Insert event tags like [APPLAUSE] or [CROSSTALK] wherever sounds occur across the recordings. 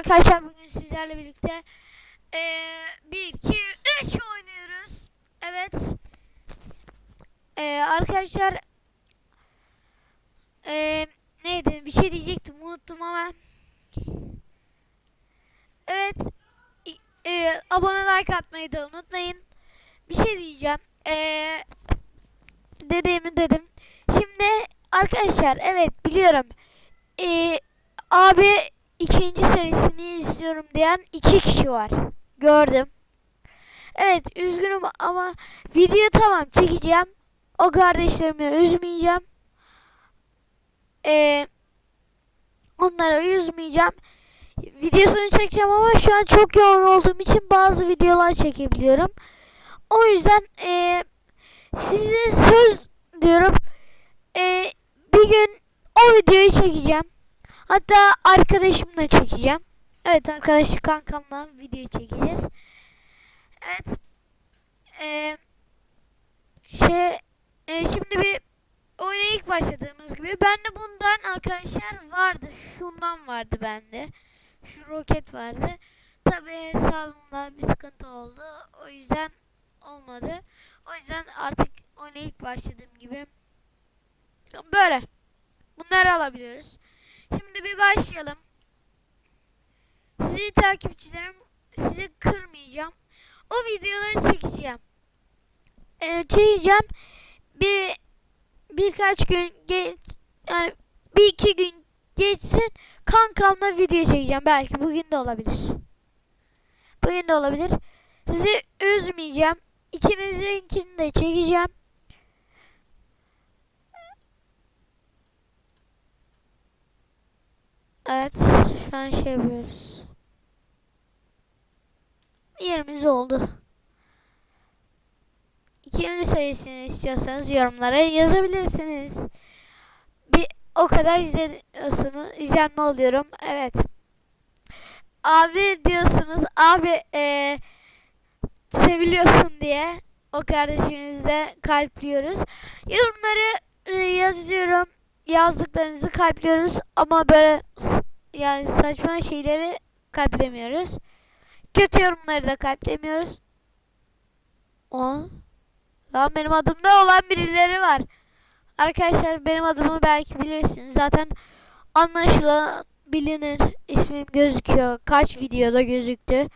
arkadaşlar bugün sizlerle birlikte eee 1 2 3 oynuyoruz. Evet. Eee arkadaşlar eee neydi bir şey diyecektim unuttum ama Evet eee, abone like atmayı da unutmayın. Bir şey diyeceğim. Eee dediğimi dedim. Şimdi arkadaşlar evet biliyorum. Eee abi ikinci serisini istiyorum diyen iki kişi var. Gördüm. Evet üzgünüm ama video tamam çekeceğim. O kardeşlerimi üzmeyeceğim. Ee, onlara üzmeyeceğim. Videosunu çekeceğim ama şu an çok yoğun olduğum için bazı videolar çekebiliyorum. O yüzden ee, size söz diyorum. Ee, bir gün o videoyu çekeceğim. Hatta arkadaşımla çekeceğim. Evet arkadaşı kankamla video çekeceğiz. Evet. Ee, şey e, şimdi bir oyuna ilk başladığımız gibi bende bundan arkadaşlar vardı. Şundan vardı bende. Şu roket vardı. Tabi hesabımda bir sıkıntı oldu. O yüzden olmadı. O yüzden artık oyuna ilk başladığım gibi böyle. Bunları alabiliyoruz. Şimdi bir başlayalım. Sizi takipçilerim sizi kırmayacağım. O videoları çekeceğim. Ee, çekeceğim. Bir birkaç gün geç yani bir iki gün geçsin kankamla video çekeceğim. Belki bugün de olabilir. Bugün de olabilir. Sizi üzmeyeceğim. İkinizinkini de çekeceğim. Evet, şu an şey yapıyoruz. Yerimiz oldu. İkinci serisini istiyorsanız yorumlara yazabilirsiniz. Bir o kadar izliyorsunuz, izlenme oluyorum. Evet. Abi diyorsunuz, abi eee seviliyorsun diye o kardeşimizle kalpliyoruz. Yorumları e, yazıyorum yazdıklarınızı kalpliyoruz ama böyle yani saçma şeyleri kalplemiyoruz. Kötü yorumları da kalplemiyoruz. O lan benim adımda olan birileri var. Arkadaşlar benim adımı belki bilirsiniz. Zaten anlaşılan bilinir ismim gözüküyor. Kaç videoda gözüktü.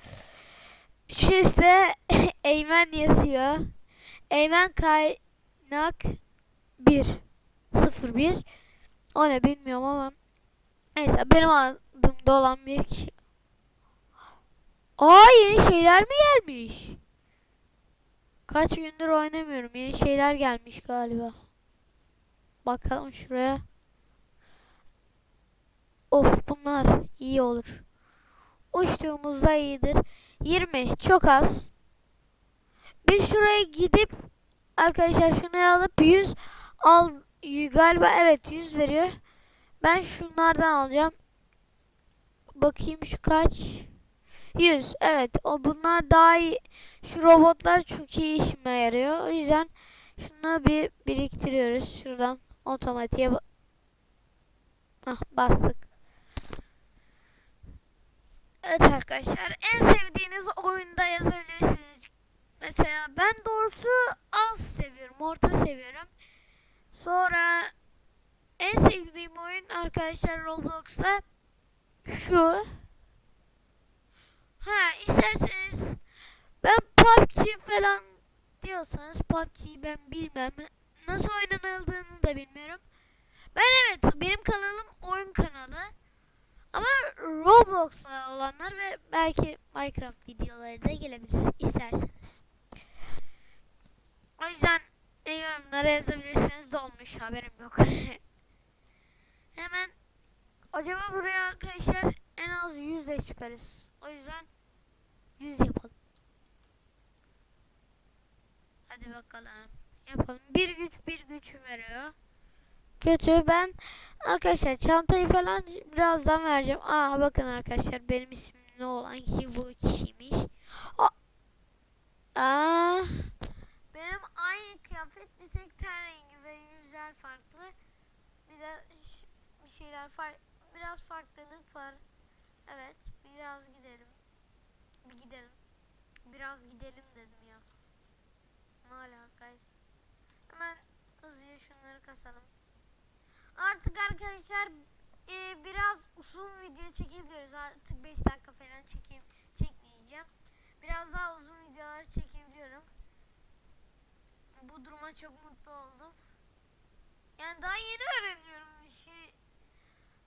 Şu ise [LAUGHS] Eymen yazıyor. Eymen kaynak 1 01 o ne bilmiyorum ama neyse benim adımda olan bir kişi. Aa yeni şeyler mi gelmiş? Kaç gündür oynamıyorum. Yeni şeyler gelmiş galiba. Bakalım şuraya. Of bunlar iyi olur. Uçtuğumuzda iyidir. 20 çok az. Biz şuraya gidip arkadaşlar şunu alıp 100 al galiba evet 100 veriyor. Ben şunlardan alacağım. Bakayım şu kaç? 100. Evet. O bunlar daha iyi. Şu robotlar çok iyi işime yarıyor. O yüzden şunu bir biriktiriyoruz. Şuradan otomatiğe ba- Hah, bastık. Evet arkadaşlar en sevdiğiniz oyunda yazabilirsiniz. Mesela ben doğrusu az seviyorum, orta seviyorum. Sonra en sevdiğim oyun arkadaşlar Roblox'ta şu. Ha isterseniz ben PUBG falan diyorsanız PUBG'yi ben bilmem. Nasıl oynanıldığını da bilmiyorum. Ben evet benim kanalım oyun kanalı. Ama Roblox'la olanlar ve belki Minecraft videoları da gelebilir isterseniz. O yüzden yorumlara yazabilirsiniz dolmuş haberim yok. [LAUGHS] Hemen acaba buraya arkadaşlar en az 100 de çıkarız. O yüzden 100 yapalım. Hadi bakalım. Yapalım. Bir güç bir güç veriyor. Kötü. Ben arkadaşlar çantayı falan birazdan vereceğim. Aa bakın arkadaşlar benim ismim ne olan kişi bu kişiymiş. Aa, Aa, benim aynı kıyafet bir tek ten rengi ve yüzler farklı. Bir de şeyler farklı. Biraz farklılık var. Evet. Biraz gidelim. Biraz gidelim dedim ya. Ne alakaysa. Hemen hızlıca şunları kasalım. Artık arkadaşlar e, biraz uzun video çekebiliyoruz. Artık 5 dakika falan çekeyim, çekmeyeceğim. Biraz daha uzun videolar çekebiliyorum. Bu duruma çok mutlu oldum. Yani daha yeni öğreniyorum bir şey.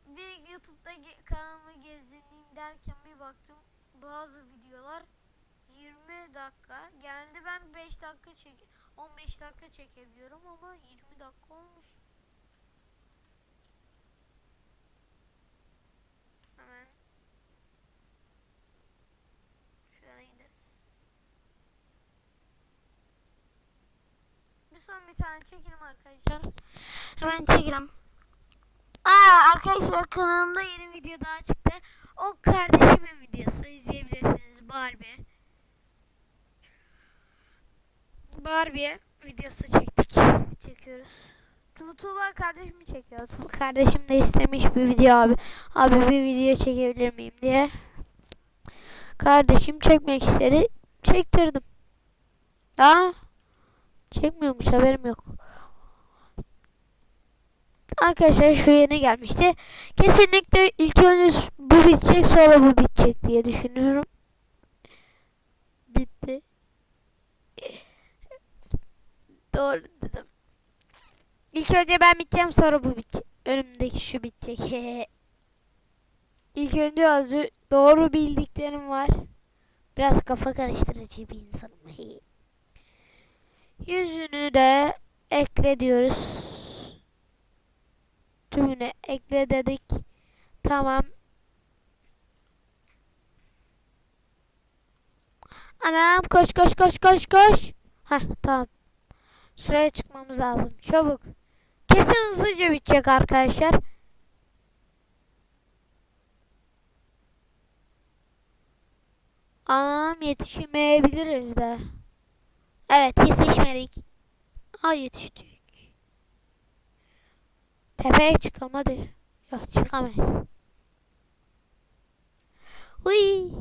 Bir YouTube'da ge- kanalımı gezdireyim derken bir baktım bazı videolar 20 dakika. Geldi ben 5 dakika çek 15 dakika çekebiliyorum ama 20 dakika olmuş. Hemen şuraya gidelim. Bir son bir tane çekelim arkadaşlar. Hemen çekelim. Aa arkadaşlar kanalımda yeni video daha çıktı. O kardeşimin videosu izleyebilirsiniz Barbie. Barbie videosu çektik. Çekiyoruz. Tu- Tuğba kardeşimi çekiyor. Tuğba kardeşim de istemiş bir video abi. Abi bir video çekebilir miyim diye. Kardeşim çekmek istedi. Çektirdim. Aa, çekmiyormuş haberim yok. Arkadaşlar şu yeni gelmişti. Kesinlikle ilk önce bu bitecek sonra bu bitecek diye düşünüyorum. Bitti. Doğru dedim. İlk önce ben biteceğim sonra bu bitecek. Önümdeki şu bitecek. [LAUGHS] İlk önce azı doğru bildiklerim var. Biraz kafa karıştırıcı bir insanım. [LAUGHS] Yüzünü de ekle diyoruz. Tümünü ekle dedik. Tamam. Anam koş koş koş koş koş. Heh tamam. Sıraya çıkmamız lazım. Çabuk. Kesin hızlıca bitecek arkadaşlar. Anam yetişemeyebiliriz de. Evet yetişmedik. Ha yetiştik. Tepeye çıkalım hadi. Yok çıkamayız. Uy.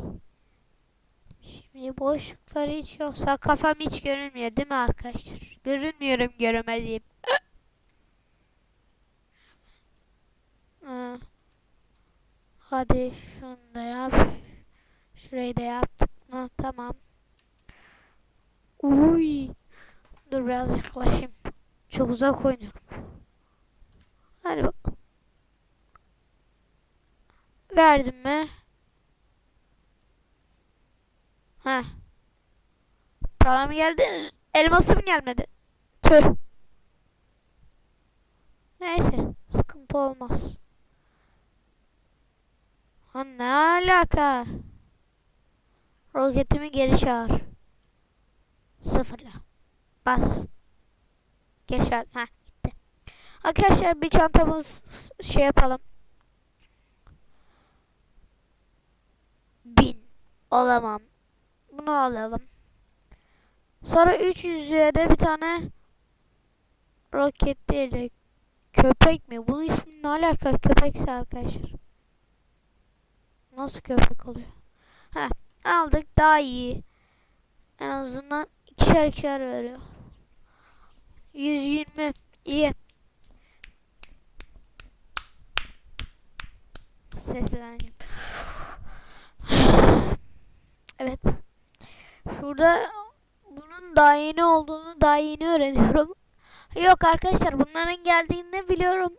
Şimdi boşluklar hiç yoksa kafam hiç görünmüyor değil mi arkadaşlar? Görünmüyorum göremediğim. Ha. Hadi şunu da yap. Şurayı da yaptık mı? Tamam. Uy. Dur biraz yaklaşayım. Çok uzak oynuyorum. Hadi bakalım. Verdim mi? Heh. Param geldi. Elmasım gelmedi. Tüh. Neyse. Sıkıntı olmaz. Ha ne alaka? Roketimi geri çağır. Sıfırla. Bas. Geri çağır. Ha. Arkadaşlar bir çantamız şey yapalım. Bin. Olamam. Bunu alalım. Sonra 300'lüğe de bir tane roket değil de köpek mi? Bunun ismi ne alaka? Köpekse arkadaşlar. Nasıl köpek oluyor? Ha, aldık daha iyi. En azından ikişer ikişer veriyor. 120 iyi. Sesi vereyim. Evet. Şurada bunun daha yeni olduğunu daha yeni öğreniyorum. Yok arkadaşlar bunların geldiğini biliyorum.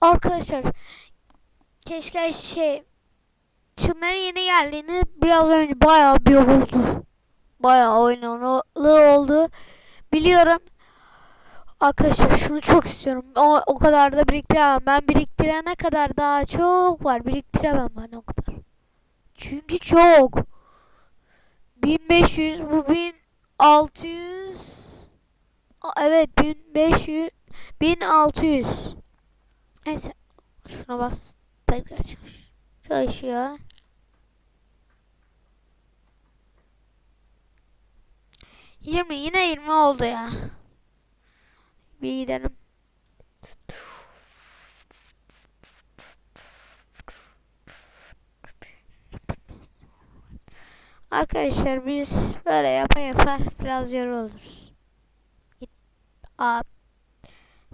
Arkadaşlar keşke şey şunların yeni geldiğini biraz önce bayağı bir oldu. Bayağı oynanalı oldu. Biliyorum. Arkadaşlar şunu çok istiyorum. O, o kadar da biriktiremem. Ben biriktirene kadar daha çok var. Biriktiremem ben o kadar. Çünkü çok. 1500 bu 1600 Aa, evet 1500 1600 Neyse şuna bas tekrar çalış çalışıyor Yirmi yine yirmi oldu ya Bir gidelim Arkadaşlar biz böyle yapa yapa biraz yoruluruz. Aa.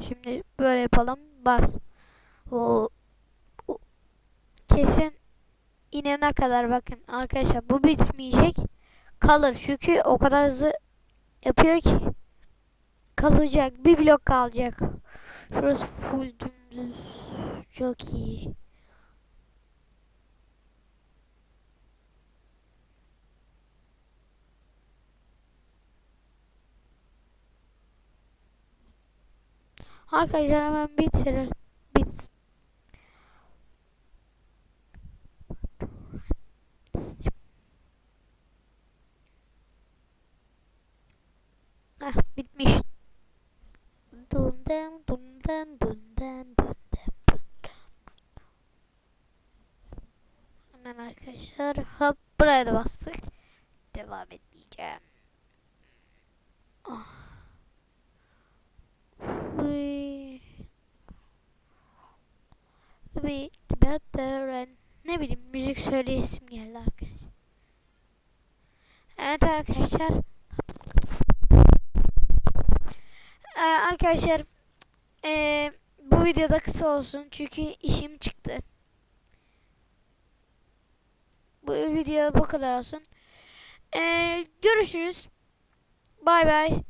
Şimdi böyle yapalım. Bas. O, o- kesin inene kadar bakın arkadaşlar bu bitmeyecek. Kalır çünkü o kadar hızlı yapıyor ki kalacak. Bir blok kalacak. Şurası full dümdüz. Çok iyi. Arkadaşlar hemen bitirir. Dundan dundan dundan dundan. Hemen arkadaşlar hop buraya da bastık. Devam etmeyeceğim. Ah. Uy. Bir better ne bileyim müzik söyleyesim geldi arkadaşlar. Evet arkadaşlar. Arkadaşlar ee, bu videoda kısa olsun çünkü işim çıktı. Bu video bu kadar olsun. Ee, görüşürüz. Bay bay.